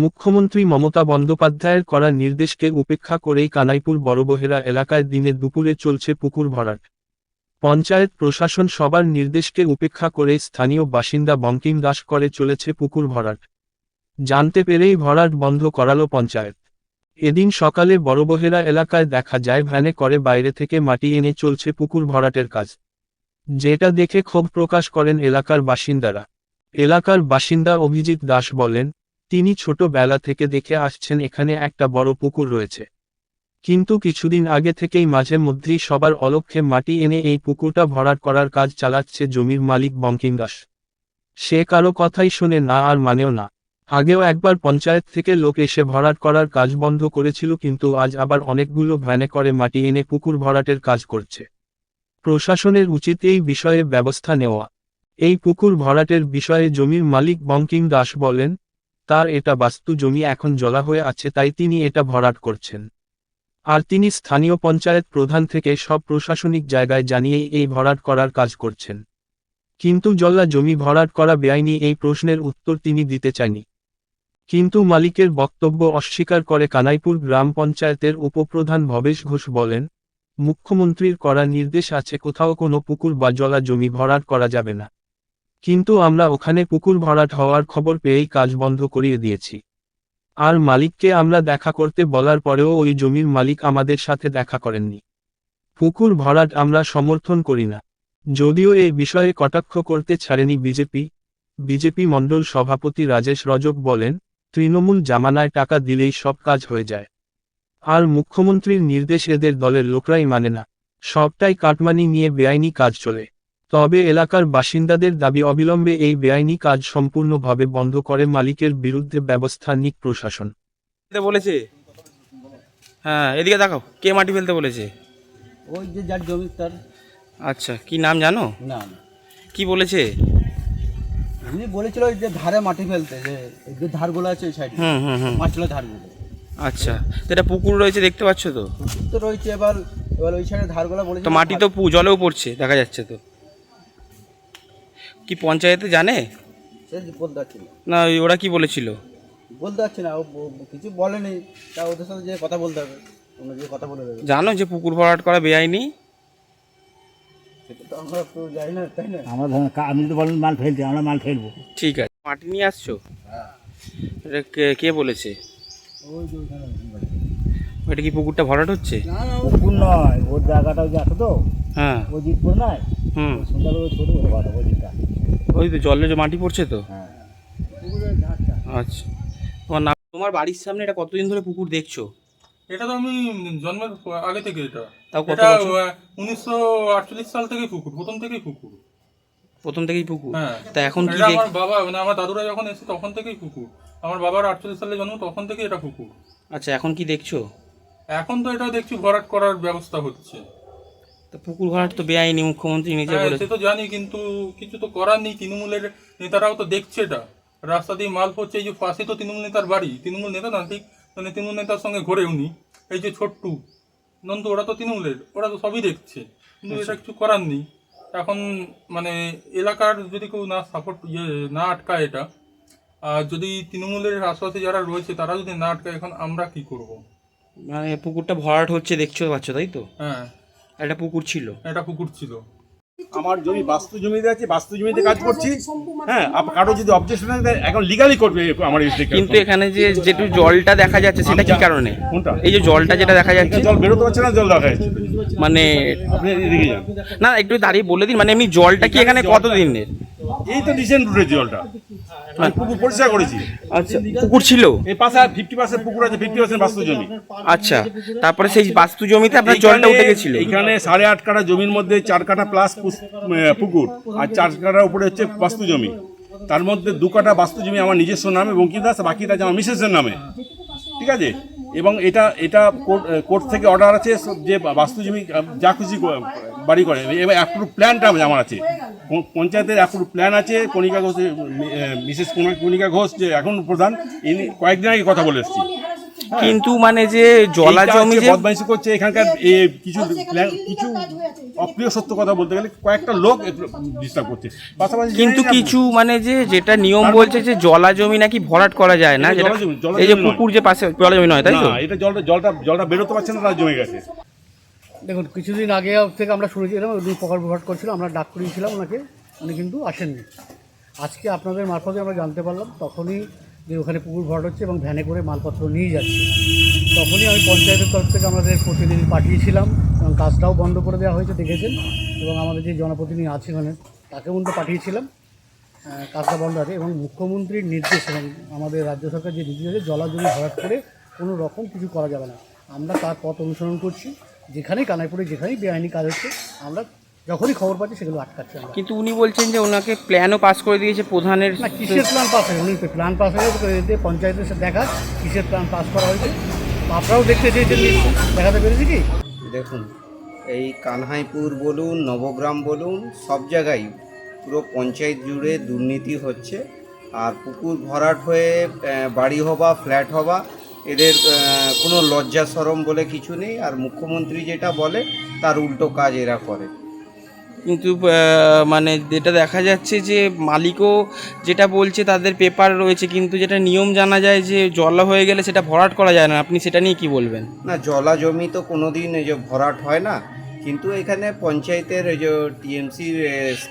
মুখ্যমন্ত্রী মমতা বন্দ্যোপাধ্যায়ের করা নির্দেশকে উপেক্ষা করেই কানাইপুর বড়বহেরা এলাকায় দিনে দুপুরে চলছে পুকুর ভরাট। পঞ্চায়েত প্রশাসন সবার নির্দেশকে উপেক্ষা করে স্থানীয় বাসিন্দা বঙ্কিম দাস করে চলেছে পুকুর ভরাট। জানতে পেরেই ভরাট বন্ধ করালো পঞ্চায়েত। এদিন সকালে বড়বহেরা এলাকায় দেখা যায় ভ্যানে করে বাইরে থেকে মাটি এনে চলছে পুকুর ভরাটের কাজ। যেটা দেখে ক্ষোভ প্রকাশ করেন এলাকার বাসিন্দারা। এলাকার বাসিন্দা অভিজিৎ দাস বলেন তিনি ছোটবেলা থেকে দেখে আসছেন এখানে একটা বড় পুকুর রয়েছে। কিন্তু কিছুদিন আগে থেকেই মাঝে মধ্যেই সবার অলক্ষে মাটি এনে এই পুকুরটা ভরাট করার কাজ চালাচ্ছে জমির মালিক বঙ্কিম দাস। সে কারও কথাই শোনে না আর মানেও না। আগেও একবার পঞ্চায়েত থেকে লোক এসে ভরাট করার কাজ বন্ধ করেছিল কিন্তু আজ আবার অনেকগুলো ভ্যানে করে মাটি এনে পুকুর ভরাটের কাজ করছে। প্রশাসনের উচিত এই বিষয়ে ব্যবস্থা নেওয়া। এই পুকুর ভরাটের বিষয়ে জমির মালিক বঙ্কিম দাস বলেন তার এটা বাস্তু জমি এখন জলা হয়ে আছে তাই তিনি এটা ভরাট করছেন। আর তিনি স্থানীয় পঞ্চায়েত প্রধান থেকে সব প্রশাসনিক জায়গায় জানিয়েই এই ভরাট করার কাজ করছেন। কিন্তু জল্লা জমি ভরাট করা বেআইনি এই প্রশ্নের উত্তর তিনি দিতে চাননি। কিন্তু মালিকের বক্তব্য অস্বীকার করে কানাইপুর গ্রাম পঞ্চায়েতের উপপ্রধান ভবেশ ঘোষ বলেন, মুখ্যমন্ত্রীর করা নির্দেশ আছে, কোথাও কোনো পুকুর বা জলা জমি ভরাট করা যাবে না। কিন্তু আমরা ওখানে পুকুর ভরাট হওয়ার খবর পেয়েই কাজ বন্ধ করিয়ে দিয়েছি। আর মালিককে আমরা দেখা করতে বলার পরেও ওই জমির মালিক আমাদের সাথে দেখা করেননি। পুকুর ভরাট আমরা সমর্থন করি না। যদিও এ বিষয়ে কটাক্ষ করতে ছাড়েনি বিজেপি। বিজেপি মণ্ডল সভাপতি রাজেশ রজক বলেন, তৃণমূল জামানায় টাকা দিলেই সব কাজ হয়ে যায়। আর মুখ্যমন্ত্রীর নির্দেশ এদের দলের লোকরাই মানে না। সবটাই কাটমানি নিয়ে বেআইনি কাজ চলে। তবে এলাকার বাসিন্দাদের দাবি অবিলম্বে এই বেআইনি কাজ সম্পূর্ণভাবে বন্ধ করে মালিকের বিরুদ্ধে ব্যবস্থা নিক প্রশাসন। বলেছে? হ্যাঁ এদিকে দেখাও কে মাটি ফেলতে বলেছে? ওই যে যার জমি তার। আচ্ছা কি নাম জানো? না। না কি বলেছে? উনি বলেছিল ওই যে ধারে মাটি ফেলতে যে এই যে ধারগুলো আছে ওই সাইডে হুম হুম হুম। মাছগুলো ধারগুলো। আচ্ছা তো এটা পুকুর রয়েছে দেখতে পাচ্ছ তো? পুকুর তো রয়েছে এবার এবার ওই সাইডে ধারগুলো বলেছে তো মাটি তো জলেও পড়ছে দেখা যাচ্ছে তো। কি পঞ্চায়েতে জানে? সে বলতে পারছি না। না ওই ওরা কি বলেছিল? বলতে পারছি না ও কিছু বলেনি। তা ওদের সাথে যে কথা বলতে হবে যে কথা বলে দেবে। জানো যে পুকুর ভরাট করা বেআইনি? সেটা তো আমরা তো জানি না তাই না? আমরা ধরেন কা- আপনি যদি বলেন মাল ফেলতে আমরা মাল ফেলব। ঠিক আছে। মাটি নিয়ে আসছো? এটা কে- কে বলেছে? ওই যে ওইখানে। এটা কি পুকুরটা ভরাট হচ্ছে? পুকুর নয়। ওর জায়গাটা ওই যে আছে তো? হ্যাঁ। ওই দিক করে নয়? হুম। সুন্দর করে ছোটো করে ওই দিকটা। ওই তো জলে যে মাটি পড়ছে তো? হ্যাঁ আচ্ছা। তোমার নাম তোমার বাড়ির সামনে এটা কতদিন ধরে পুকুর দেখছ? এটা তো আমি জন্মের আগে থেকে এটা। তাও কত বছর? উনিশশো আটচল্লিশ সাল থেকেই পুকুর প্রথম থেকেই পুকুর। প্রথম থেকেই পুকুর? হ্যাঁ। তা এখন কি আমার বাবা মানে আমার দাদুরা যখন এসে তখন থেকেই পুকুর। আমার বাবার আটচল্লিশ সালে জন্ম তখন থেকেই এটা পুকুর। আচ্ছা এখন কি দেখছ? এখন তো এটা দেখছি ভরাট করার ব্যবস্থা হচ্ছে। তা পুকুর ভরাট তো বেআইনি মুখ্যমন্ত্রী নিজে হ্যাঁ, বলেছে সে তো জানি কিন্তু কিছু তো করার নেই তৃণমূলের নেতারাও তো দেখছে এটা। রাস্তা দিয়ে মাল পড়ছে এই যে পাশে তো তৃণমূল নেতার বাড়ি। তৃণমূল নেতা না ঠিক মানে তৃণমূল নেতার সঙ্গে ঘরে উনি। এই যে ছোট্টু নন্দু ওরা তো তৃণমূলের ওরা তো সবই দেখছে। কিন্তু এটা কিছু করার নেই। এখন মানে এলাকার যদি কেউ না সাপোর্ট ইয়ে না আটকায় এটা আর যদি তৃণমূলের আশপাশে যারা রয়েছে তারা যদি না আটকায় এখন আমরা কি করব? মানে পুকুরটা ভরাট হচ্ছে দেখছ পাচ্ছ তাই তো? হ্যাঁ। একটা পুকুর ছিল। এটা পুকুর ছিল। আমার জমি বাস্তু জমিতে আছে বাস্তু জমিতে কাজ করছি। হ্যাঁ আপ- কারও যদি অবজেকশন থাকে এখন লিগালি করবে আমার কিন্তু এখানে যে যেটু জলটা দেখা যাচ্ছে সেটা কি কারণে? কোনটা? এই যে জলটা যেটা দেখা যাচ্ছে জল বেরোতে পারছে না জল দেখা যাচ্ছে। মানে আপনি এদিকে যান। না একটু দাঁড়িয়ে বলে দিন মানে এমনি জলটা কি এখানে কত দিনের এই তো রিসেন্ট উঠেছে জলটা। আমি পুকুর পরিষ্কার করেছি। আচ্ছা পুকুর ছিল? এই পাশে ফিফটি পার্সেন্ট পুকুর আছে ফিফটি পার্সেন্ট বাস্তু জমি। আচ্ছা তারপরে সেই বাস্তু জমিতে আপনার জলটা উঠে গেছিল। এইখানে সাড়ে আট কাঠা জমির মধ্যে চার কাঠা প্লাস পুকুর আর চার কাঠার উপরে হচ্ছে বাস্তু জমি। তার মধ্যে দু কাঠা বাস্তু জমি আমার নিজস্ব নামে বঙ্কিম দাস বাকিটা যে আমার মিসেসের নামে। ঠিক আছে? এবং এটা এটা কোর্ট থেকে অর্ডার আছে যে বাস্তু জমি যা খুশি বাড়ি করে। এবার অ্যাপ্রুভ প্ল্যানটা আমার আছে। পঞ্চায়েতের অ্যাপ্রুভ প্ল্যান আছে কণিকা ঘোষ মিসেস কণিকা ঘোষ যে এখন প্রধান ইনি কয়েকদিন আগে কথা বলে এসেছি। কিন্তু মানে যে জলা জমি যে বদমাইশি করছে এখানকার কিছু প্ল্যান- কিছু অপ্রিয় সত্য কথা বলতে গেলে কয়েকটা লোক ডিস্টার্ব করছে। পাশাপাশি কিন্তু কিছু মানে যে যেটা নিয়ম বলছে যে জলা জমি নাকি ভরাট করা যায় না যেটা এই যে পুকুর যে পাশে জলা জমি নয় তাই তো? না এটা জলটা জলটা জলটা বেরোতে পারছে না তার জমে গেছে। দেখুন, কিছুদিন আগে থেকে আমরা শুরু শুনেছিলাম উনি প্রকল্প ভরাট করছিল, আমরা ডাক করিয়েছিলাম ওনাকে, উনি কিন্তু আসেননি। আজকে আপনাদের মারফতে আমরা জানতে পারলাম, তখনই যে ওখানে পুকুর ভরাট হচ্ছে এবং ভ্যানে করে মালপত্র নিয়ে যাচ্ছে। তখনই আমি পঞ্চায়েতের তরফ থেকে আমাদের প্রতিনিধি পাঠিয়েছিলাম, এবং কাজটাও বন্ধ করে দেওয়া হয়েছে, দেখেছেন? এবং আমাদের যে জনপ্রতিনিধি আছে ওখানে তাকেও কিন্তু পাঠিয়েছিলাম। কাজটা বন্ধ আছে, এবং মুখ্যমন্ত্রীর নির্দেশ, এবং আমাদের রাজ্য সরকার যে নির্দেশ আছে জলা জমি ভরাট করে কোনো রকম কিছু করা যাবে না। আমরা তার পথ অনুসরণ করছি। যেখানেই কানাইপুরে যেখানেই বেআইনি কাজ হচ্ছে আমরা যখনই খবর পাচ্ছি সেগুলো আটকাচ্ছি আমরা। কিন্তু উনি বলছেন যে ওনাকে প্ল্যানও পাস করে দিয়েছে প্রধানের না কিসের প্ল্যান পাস হয়েছে? উনি প্ল্যান পাস হয়ে গেছে এতে পঞ্চায়েতের সাথে দেখা কিসের প্ল্যান পাস করা হয়েছে? আপনারাও দেখতে চেয়েছেন। দেখাতে পেরেছি কি? দেখুন এই কানহাইপুর বলুন নবগ্রাম বলুন সব জায়গায় পুরো পঞ্চায়েত জুড়ে দুর্নীতি হচ্ছে। আর পুকুর ভরাট হয়ে বাড়ি হবা ফ্ল্যাট হবা এদের কোনো লজ্জা সরম বলে কিছু নেই আর মুখ্যমন্ত্রী যেটা বলে তার উল্টো কাজ এরা করে। কিন্তু মানে যেটা দেখা যাচ্ছে যে মালিকও যেটা বলছে তাদের পেপার রয়েছে কিন্তু যেটা নিয়ম জানা যায় যে জলা হয়ে গেলে সেটা ভরাট করা যায় না। আপনি সেটা নিয়ে কি বলবেন? না জলা জমি তো কোনো দিন যে ভরাট হয় না কিন্তু এখানে পঞ্চায়েতের যে টিএমসির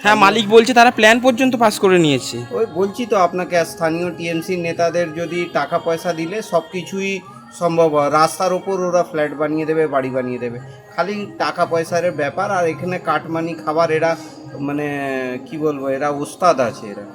হ্যাঁ মালিক বলছে তারা প্ল্যান পর্যন্ত পাস করে নিয়েছে। ওই বলছি তো আপনাকে স্থানীয় টিএমসির নেতাদের যদি টাকা পয়সা দিলে সব কিছুই সম্ভব হয়। রাস্তার ওপর ওরা ফ্ল্যাট বানিয়ে দেবে বাড়ি বানিয়ে দেবে। খালি টাকা পয়সার ব্যাপার আর এখানে কাটমানি খাবার এরা মানে কি বলব এরা ওস্তাদ আছে এরা।